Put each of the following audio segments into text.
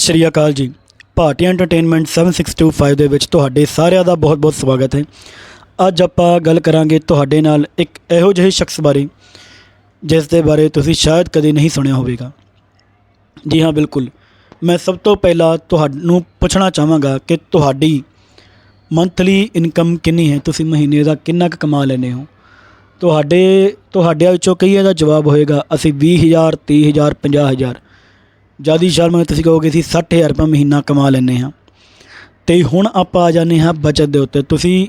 ਸਤਿ ਸ਼੍ਰੀ ਅਕਾਲ ਜੀ। ਭਾਟੀਆ ਐਂਟਰਟੇਨਮੈਂਟ 7625 ਦੇ ਵਿੱਚ ਤੁਹਾਡੇ ਸਾਰਿਆਂ ਦਾ ਬਹੁਤ-ਬਹੁਤ ਸਵਾਗਤ ਹੈ। ਅੱਜ ਆਪਾਂ ਗੱਲ ਕਰਾਂਗੇ ਤੁਹਾਡੇ ਨਾਲ ਇੱਕ ਇਹੋ ਜਿਹੇ ਸ਼ਖਸ ਬਾਰੇ, ਜਿਸ ਦੇ ਬਾਰੇ ਤੁਸੀਂ ਸ਼ਾਇਦ ਕਦੇ ਨਹੀਂ ਸੁਣਿਆ ਹੋਵੇਗਾ। ਜੀ ਹਾਂ, ਬਿਲਕੁਲ। ਮੈਂ ਸਭ ਤੋਂ ਪਹਿਲਾਂ ਤੁਹਾਨੂੰ ਪੁੱਛਣਾ ਚਾਹਾਂਗਾ ਕਿ ਤੁਹਾਡੀ ਮੰਥਲੀ ਇਨਕਮ ਕਿੰਨੀ ਹੈ? ਤੁਸੀਂ ਮਹੀਨੇ ਦਾ ਕਿੰਨਾ ਕੁ ਕਮਾ ਲੈਂਦੇ ਹੋ? ਤੁਹਾਡੇ ਤੁਹਾਡਿਆਂ ਵਿੱਚੋਂ ਕਈਆਂ ਦਾ ਜਵਾਬ ਹੋਏਗਾ, ਅਸੀਂ 20000 30000 50000 ਜ਼ਿਆਦਾ ਸ਼ਰਮਾ ਤੁਸੀਂ ਕਹੋਗੇ ਅਸੀਂ 60000 ਰੁਪਏ ਮਹੀਨਾ ਕਮਾ ਲੈਂਦੇ ਹਾਂ। ਤੇ ਹੁਣ ਆਪਾਂ ਆ ਜਾਂਦੇ ਹਾਂ ਬਚਤ ਦੇ ਉੱਤੇ। ਤੁਸੀਂ,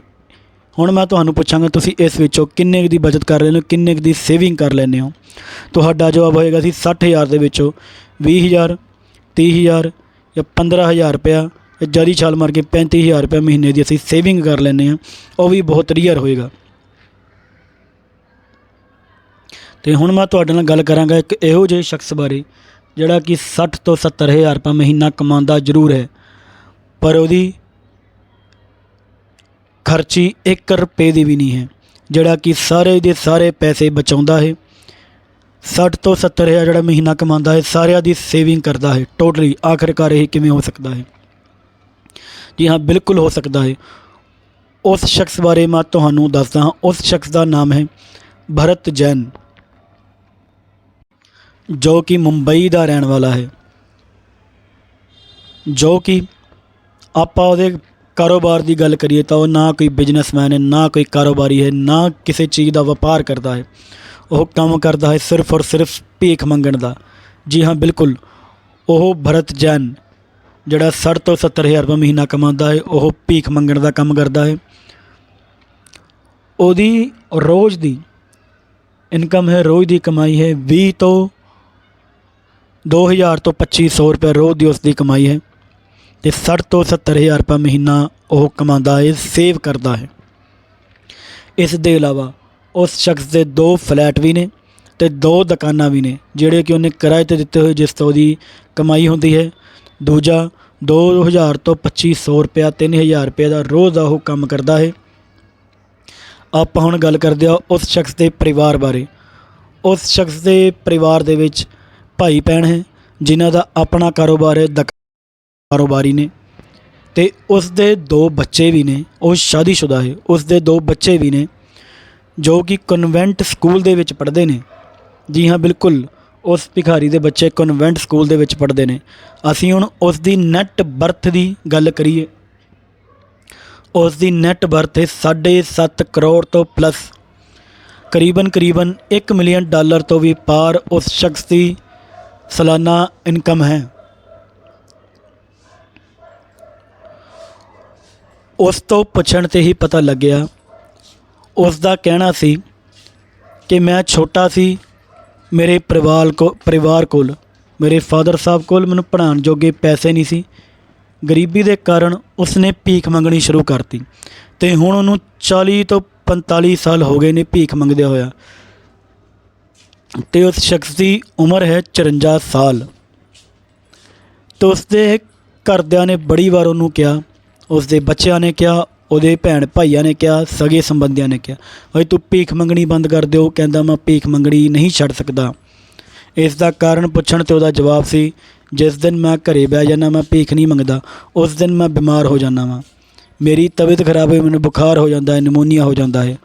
ਹੁਣ ਮੈਂ ਤੁਹਾਨੂੰ ਪੁੱਛਾਂਗਾ, ਤੁਸੀਂ ਇਸ ਵਿੱਚੋਂ ਕਿੰਨੇ ਕੁ ਦੀ ਬਚਤ ਕਰ ਲੈਂਦੇ ਹੋ, ਕਿੰਨੇ ਕੁ ਦੀ ਸੇਵਿੰਗ ਕਰ ਲੈਂਦੇ ਹੋ? ਤੁਹਾਡਾ ਜਵਾਬ ਹੋਏਗਾ ਸੀ 60000 ਦੇ ਵਿੱਚੋਂ 20000 30000 ਜਾਂ 15000 ਰੁਪਇਆ ਜ਼ਿਆਦਾ ਛਾਲ ਮਾਰ ਕੇ 35000 ਰੁਪਏ ਮਹੀਨੇ ਦੀ ਅਸੀਂ ਸੇਵਿੰਗ ਕਰ ਲੈਂਦੇ ਹਾਂ। ਉਹ ਵੀ ਬਹੁਤ ਰੀਅਰ ਹੋਏਗਾ। ਤੇ ਹੁਣ ਮੈਂ ਤੁਹਾਡੇ ਨਾਲ ਗੱਲ ਕਰਾਂਗਾ ਇੱਕ ਇਹੋ ਜਿਹੇ ਸ਼ਖਸ ਬਾਰੇ ਜਿਹੜਾ ਕਿ 60 ਤੋਂ 70000 ਰੁਪਏ ਮਹੀਨਾ ਕਮਾਉਂਦਾ ਜ਼ਰੂਰ ਹੈ। ਪਰ ਉਹਦੀ ਖਰਚੀ 1 ਰੁਪਏ ਦੀ ਵੀ ਨਹੀਂ ਹੈ, ਜਿਹੜਾ ਕਿ ਸਾਰੇ ਦੇ ਸਾਰੇ ਪੈਸੇ ਬਚਾਉਂਦਾ ਹੈ। 60 ਤੋਂ 70000 ਜਿਹੜਾ ਮਹੀਨਾ ਕਮਾਉਂਦਾ ਹੈ, ਸਾਰਿਆਂ ਦੀ ਸੇਵਿੰਗ ਕਰਦਾ ਹੈ। ਟੋਟਲੀ ਆਖਰਕਾਰ ਇਹ ਕਿਵੇਂ ਹੋ ਸਕਦਾ ਹੈ? ਜੀ ਹਾਂ, ਬਿਲਕੁਲ ਹੋ ਸਕਦਾ ਹੈ। ਉਸ ਸ਼ਖਸ ਬਾਰੇ ਮੈਂ ਤੁਹਾਨੂੰ ਦੱਸਦਾ ਹਾਂ। ਉਸ ਸ਼ਖਸ ਦਾ ਨਾਮ ਹੈ ਭਰਤ ਜੈਨ। ਜੋ ਕਿ ਮੁੰਬਈ ਦਾ ਰਹਿਣ ਵਾਲਾ ਹੈ, ਜੋ ਕਿ ਆਪਾਂ ਉਹਦੇ ਕਾਰੋਬਾਰ ਦੀ ਗੱਲ ਕਰੀਏ ਤਾਂ ਉਹ ਨਾ ਕੋਈ ਬਿਜ਼ਨਸਮੈਨ ਹੈ, ਨਾ ਕੋਈ ਕਾਰੋਬਾਰੀ ਹੈ, ਨਾ ਕਿਸੇ ਚੀਜ਼ ਦਾ ਵਪਾਰ ਕਰਦਾ ਹੈ। ਉਹ ਕੰਮ ਕਰਦਾ ਹੈ ਸਿਰਫ ਔਰ ਸਿਰਫ ਭੀਖ ਮੰਗਣ ਦਾ। ਜੀ ਹਾਂ, ਬਿਲਕੁਲ। ਉਹ ਭਰਤ ਜੈਨ, ਜਿਹੜਾ 60 ਤੋਂ 70000 ਰੁਪਏ ਮਹੀਨਾ ਕਮਾਉਂਦਾ ਹੈ, ਉਹ ਭੀਖ ਮੰਗਣ ਦਾ ਕੰਮ ਕਰਦਾ ਹੈ। ਉਹਦੀ ਰੋਜ਼ ਦੀ ਇਨਕਮ ਹੈ, ਰੋਜ਼ ਦੀ ਕਮਾਈ ਹੈ 20 ਤੋਂ 2000 ਤੋਂ 2500 ਰੁਪਏ ਰੋਜ਼ ਦੀ ਉਸ ਦੀ ਕਮਾਈ ਹੈ ਤੇ 60 ਤੋਂ 70000 ਰੁਪਏ ਮਹੀਨਾ ਉਹ ਕਮਾਉਂਦਾ ਹੈ, ਸੇਵ ਕਰਦਾ ਹੈ। ਇਸ ਦੇ ਇਲਾਵਾ ਉਸ ਸ਼ਖਸ ਦੇ ਦੋ ਫਲੈਟ ਵੀ ਨੇ ਤੇ ਦੋ ਦੁਕਾਨਾਂ ਵੀ ਨੇ, ਜਿਹੜੇ ਕਿ ਉਹਨੇ ਕਿਰਾਏ ਤੇ ਦਿੱਤੇ ਹੋਏ, ਜਿਸ ਤੋਂ ਉਹਦੀ ਕਮਾਈ ਹੁੰਦੀ ਹੈ। ਦੂਜਾ 2000 ਤੋਂ 2500 ਰੁਪਇਆ 3000 ਰੁਪਏ ਦਾ ਰੋਜ਼ ਦਾ ਉਹ ਕੰਮ ਕਰਦਾ ਹੈ। ਆਪਾਂ ਹੁਣ ਗੱਲ ਕਰਦੇ ਆ ਉਸ ਸ਼ਖਸ ਦੇ ਪਰਿਵਾਰ ਬਾਰੇ। ਉਸ ਸ਼ਖਸ ਦੇ ਪਰਿਵਾਰ ਦੇ ਵਿੱਚ ਭਾਈ ਭੈਣ ਹੈ, ਜਿਨ੍ਹਾਂ ਦਾ ਆਪਣਾ ਕਾਰੋਬਾਰ ਹੈ, ਦੁਕ- ਕਾਰੋਬਾਰੀ ਨੇ। ਤੇ ਉਸ ਦੇ ਦੋ ਬੱਚੇ ਵੀ ਨੇ, ਉਹ ਸ਼ਾਦੀशुदा ਹੈ। ਉਸ ਦੇ ਦੋ ਬੱਚੇ ਵੀ ਨੇ, ਜੋ ਕਿ ਕਨਵੈਂਟ ਸਕੂਲ ਦੇ ਵਿੱਚ ਪੜ੍ਹਦੇ ਨੇ। ਜੀ ਹਾਂ, ਬਿਲਕੁਲ। ਉਸ ਭਿਖਾਰੀ ਦੇ ਬੱਚੇ ਕਨਵੈਂਟ ਸਕੂਲ ਦੇ ਵਿੱਚ ਪੜ੍ਹਦੇ ਨੇ। ਅਸੀਂ ਹੁਣ ਉਸ ਦੀ ਨੈਟ ਬਰਥ ਦੀ ਗੱਲ ਕਰੀਏ। ਉਸ ਦੀ ਨੈਟ ਬਰਥ ਹੈ 7.5 ਕਰੋੜ ਤੋਂ ਪਲੱਸ ਕਰੀਬਨ ਕਰੀਬਨ 1 ਮਿਲੀਅਨ ਡਾਲਰ ਤੋਂ ਵੀ ਪਾਰ ਉਸ ਸ਼ਖਸ ਦੀ ਸਾਲਾਨਾ ਇਨਕਮ ਹੈ। ਉਸ ਤੋਂ ਪੁੱਛਣ ਤੇ ਹੀ ਪਤਾ ਲੱਗਿਆ, ਉਸ ਦਾ ਕਹਿਣਾ ਸੀ ਕਿ ਮੈਂ ਛੋਟਾ ਸੀ, ਮੇਰੇ ਪਰਿਵਾਰ ਕੋ, ਪਰਿਵਾਰ ਕੋਲ, ਮੇਰੇ ਫਾਦਰ ਸਾਹਿਬ ਕੋਲ ਮੈਨੂੰ ਪੜ੍ਹਾਉਣ ਜੋਗੇ ਪੈਸੇ ਨਹੀਂ ਸੀ। ਗਰੀਬੀ ਦੇ ਕਾਰਨ ਉਸਨੇ ਭੀਖ ਮੰਗਣੀ ਸ਼ੁਰੂ ਕਰਤੀ ਤੇ ਹੁਣ ਉਹਨੂੰ 40 ਤੋਂ 45 ਸਾਲ ਹੋ ਗਏ ਨੇ ਭੀਖ ਮੰਗਦਿਆਂ ਹੋਇਆ। ਤੇ ਉਸ ਸ਼ਖਸ ਦੀ ਉਮਰ ਹੈ 54 ਸਾਲ। ਤੇ ਉਸਦੇ ਘਰਦਿਆਂ ਨੇ ਬੜੀ ਵਾਰ ਉਹਨੂੰ ਕਿਹਾ ਉਸਦੇ ਬੱਚਿਆਂ ਨੇ ਕਿਹਾ, ਉਹਦੇ ਭੈਣ ਭਾਈਆਂ ਨੇ ਕਿਹਾ, ਸਗੇ ਸੰਬੰਧੀਆਂ ਨੇ ਕਿਹਾ, ਓਏ ਤੂੰ ਭੀਖ ਮੰਗਣੀ ਬੰਦ ਕਰ ਦਿਓ, ਕਹਿੰਦਾ ਮੈਂ ਭੀਖ ਮੰਗਣੀ ਨਹੀਂ ਛੱਡ ਸਕਦਾ। ਇਸ ਦਾ ਕਾਰਨ ਪੁੱਛਣ ਤੇ ਉਹਦਾ ਜਵਾਬ ਸੀ, ਜਿਸ ਦਿਨ ਮੈਂ ਘਰੇ ਬਹਿ ਜਾਂਦਾ ਮੈਂ ਭੀਖ ਨਹੀਂ ਮੰਗਦਾ, ਉਸ ਦਿਨ ਮੈਂ ਬਿਮਾਰ ਹੋ ਜਾਂਦਾ ਵਾਂ। ਮੇਰੀ ਤਬੀਅਤ ਖਰਾਬ ਹੋਈ, ਮੈਨੂੰ ਬੁਖਾਰ ਹੋ ਜਾਂਦਾ ਹੈ, ਨਿਮੋਨੀਆ ਹੋ ਜਾਂਦਾ ਹੈ।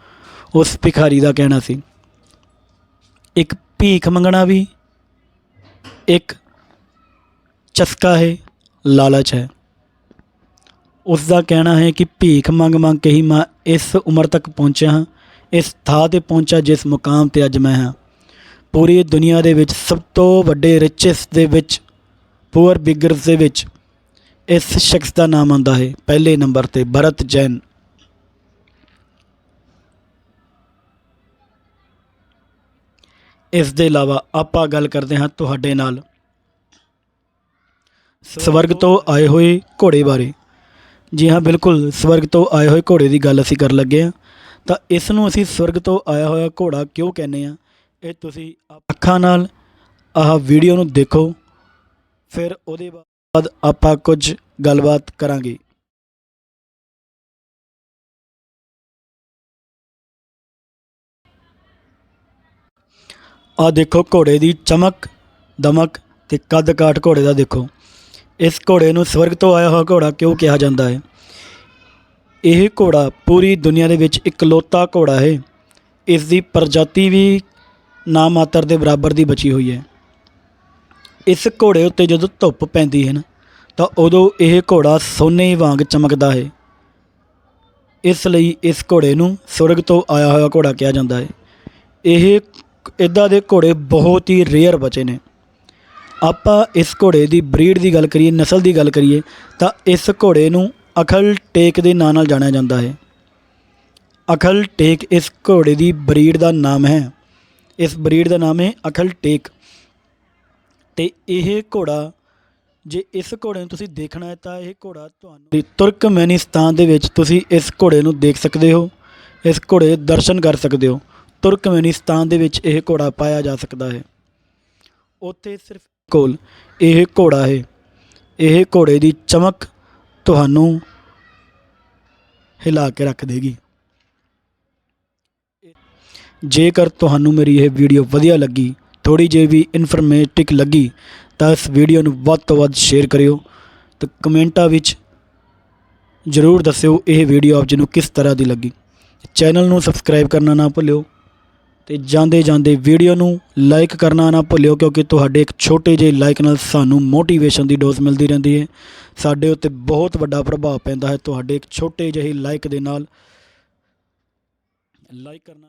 ਉਸ ਭਿਖਾਰੀ ਦਾ ਕਹਿਣਾ ਸੀ। ਇੱਕ ਭੀਖ ਮੰਗਣਾ ਵੀ, ਇੱਕ ਚਸਕਾ ਹੈ, ਲਾਲਚ ਹੈ। ਉਸ ਦਾ ਕਹਿਣਾ ਹੈ ਕਿ ਭੀਖ ਮੰਗ ਮੰਗ ਕੇ ਹੀ ਮੈਂ ਇਸ ਉਮਰ ਤੱਕ ਪਹੁੰਚਿਆ ਹਾਂ, ਇਸ ਥਾਂ ਤੇ ਪਹੁੰਚਾ ਜਿਸ ਮੁਕਾਮ ਤੇ ਅੱਜ ਮੈਂ ਹਾਂ। ਪੂਰੀ ਦੁਨੀਆ ਦੇ ਵਿੱਚ ਸਭ ਤੋਂ ਵੱਡੇ ਰਿਚੈਸਟ ਦੇ ਵਿੱਚ ਪੂਅਰ ਬਿਗਰਸ ਦੇ ਵਿੱਚ ਇਸ ਸ਼ਖਸ ਦਾ ਨਾਮ ਆਉਂਦਾ ਹੈ। ਪਹਿਲੇ ਨੰਬਰ ਤੇ ਭਰਤ ਜੈਨ। ਇਸ ਦੇ ਇਲਾਵਾ ਆਪਾਂ ਗੱਲ ਕਰਦੇ ਹਾਂ ਤੁਹਾਡੇ ਨਾਲ। ਸਵਰਗ ਤੋਂ ਆਏ ਹੋਏ ਘੋੜੇ ਬਾਰੇ। ਜੀ ਹਾਂ, ਬਿਲਕੁਲ ਸਵਰਗ ਤੋਂ ਆਏ ਹੋਏ ਘੋੜੇ ਦੀ ਗੱਲ ਅਸੀਂ ਕਰਨ ਲੱਗੇ ਹਾਂ। ਤਾਂ ਇਸ ਨੂੰ ਅਸੀਂ ਸਵਰਗ ਤੋਂ ਆਇਆ ਹੋਇਆ ਘੋੜਾ ਕਿਉਂ ਕਹਿੰਦੇ ਆ ਇਹ ਤੁਸੀਂ ਅੱਖਾਂ ਨਾਲ ਆਹ ਵੀਡੀਓ ਨੂੰ ਦੇਖੋ। ਫਿਰ ਉਹਦੇ ਬਾਅਦ ਆਪਾਂ ਕੁਝ ਗੱਲਬਾਤ ਕਰਾਂਗੇ। ਆ ਦੇਖੋ ਘੋੜੇ ਦੀ ਚਮਕ, ਦਮਕ ਤੇ ਕੱਦ ਕਾਠ ਘੋੜੇ ਦਾ ਦੇਖੋ। ਇਸ ਘੋੜੇ ਨੂੰ ਸਵਰਗ ਤੋਂ ਆਇਆ ਹੋਇਆ ਘੋੜਾ ਕਿਉਂ ਕਿਹਾ ਜਾਂਦਾ ਹੈ? ਇਹ ਘੋੜਾ ਪੂਰੀ ਦੁਨੀਆ ਦੇ ਵਿੱਚ ਇਕਲੌਤਾ ਘੋੜਾ ਹੈ। ਇਸ ਦੀ ਪ੍ਰਜਾਤੀ ਵੀ ਨਾ ਮਾਤਰ ਦੇ ਬਰਾਬਰ ਦੀ ਬਚੀ ਹੋਈ ਹੈ। ਇਸ ਘੋੜੇ ਉੱਤੇ ਜਦੋਂ ਧੁੱਪ ਪੈਂਦੀ ਹੈ ਨਾ, ਤਾਂ ਉਦੋਂ ਇਹ ਘੋੜਾ ਸੋਨੇ ਵਾਂਗ ਚਮਕਦਾ ਹੈ। ਇਸ ਲਈ ਇਸ ਘੋੜੇ ਨੂੰ ਸਵਰਗ ਤੋਂ ਆਇਆ ਹੋਇਆ ਘੋੜਾ ਕਿਹਾ ਜਾਂਦਾ ਹੈ। ਇਹ ਇਦਾਂ ਦੇ ਘੋੜੇ ਬਹੁਤ ਹੀ ਰੇਅਰ ਬਚੇ ਨੇ। ਆਪਾਂ ਇਸ ਘੋੜੇ ਦੀ ਬਰੀਡ ਦੀ ਗੱਲ ਕਰੀਏ, ਨਸਲ ਦੀ ਗੱਲ ਕਰੀਏ, ਤਾਂ ਇਸ ਘੋੜੇ ਨੂੰ ਅਖਲ ਟੇਕ ਦੇ ਨਾਂ ਨਾਲ ਜਾਣਿਆ ਜਾਂਦਾ ਹੈ। ਅਖਲ ਟੇਕ ਇਸ ਘੋੜੇ ਦੀ ਬਰੀਡ ਦਾ ਨਾਮ ਹੈ। ਇਸ ਬਰੀਡ ਦਾ ਨਾਮ ਹੈ ਅਖਲ ਟੇਕ। ਤੇ ਇਹ ਘੋੜਾ, ਜੇ ਇਸ ਘੋੜੇ ਨੂੰ ਤੁਸੀਂ ਦੇਖਣਾ ਹੈ, ਤਾਂ ਇਹ ਘੋੜਾ ਤੁਹਾਨੂੰ ਤੁਰਕਮੈਨਿਸਤਾਨ ਦੇ ਵਿੱਚ ਤੁਸੀਂ ਇਸ ਘੋੜੇ ਨੂੰ ਦੇਖ ਸਕਦੇ ਹੋ। ਇਸ ਘੋੜੇ ਦੇ ਦਰਸ਼ਨ ਕਰ ਸਕਦੇ ਹੋ। ਤੁਰਕਮੈਨਿਸਤਾਨ ਦੇ ਵਿੱਚ ਇਹ ਘੋੜਾ ਪਾਇਆ ਜਾ ਸਕਦਾ ਹੈ। ਉੱਥੇ ਸਿਰਫ ਕੋਲ ਇਹ ਘੋੜਾ ਹੈ। ਇਹ ਘੋੜੇ ਦੀ ਚਮਕ ਤੁਹਾਨੂੰ ਹਿਲਾ ਕੇ ਰੱਖ ਦੇਗੀ। ਜੇਕਰ ਤੁਹਾਨੂੰ ਮੇਰੀ ਇਹ ਵੀਡੀਓ ਵਧੀਆ ਲੱਗੀ ਥੋੜੀ ਜਿਹੀ ਵੀ ਇਨਫੋਰਮੇਟਿਕ ਲੱਗੀ, ਤਾਂ ਇਸ ਵੀਡੀਓ ਨੂੰ ਵੱਧ ਤੋਂ ਵੱਧ ਸ਼ੇਅਰ ਕਰਿਓ। ਤੇ ਕਮੈਂਟਾਂ ਵਿੱਚ ਜ਼ਰੂਰ ਦੱਸਿਓ ਇਹ ਵੀਡੀਓ ਆਪ ਜੀ ਨੂੰ ਕਿਸ ਤਰ੍ਹਾਂ ਦੀ ਲੱਗੀ। ਚੈਨਲ ਨੂੰ ਸਬਸਕ੍ਰਾਈਬ ਕਰਨਾ ਨਾ ਭੁੱਲਿਓ। ਤੇ ਜਾਂਦੇ ਜਾਂਦੇ ਵੀਡੀਓ ਨੂੰ ਲਾਈਕ ਕਰਨਾ ਨਾ ਭੁੱਲਿਓ, ਕਿਉਂਕਿ ਤੁਹਾਡੇ ਇੱਕ ਛੋਟੇ ਜਿਹੇ ਲਾਈਕ ਨਾਲ ਸਾਨੂੰ ਮੋਟੀਵੇਸ਼ਨ ਦੀ ਡੋਜ਼ ਮਿਲਦੀ ਰਹਿੰਦੀ ਹੈ। ਸਾਡੇ ਉੱਤੇ ਬਹੁਤ ਵੱਡਾ ਪ੍ਰਭਾਵ ਪੈਂਦਾ ਹੈ। ਤੁਹਾਡੇ ਇੱਕ ਛੋਟੇ ਜਿਹੇ ਲਾਈਕ ਦੇ ਨਾਲ ਲਾਈਕ ਕਰਨਾ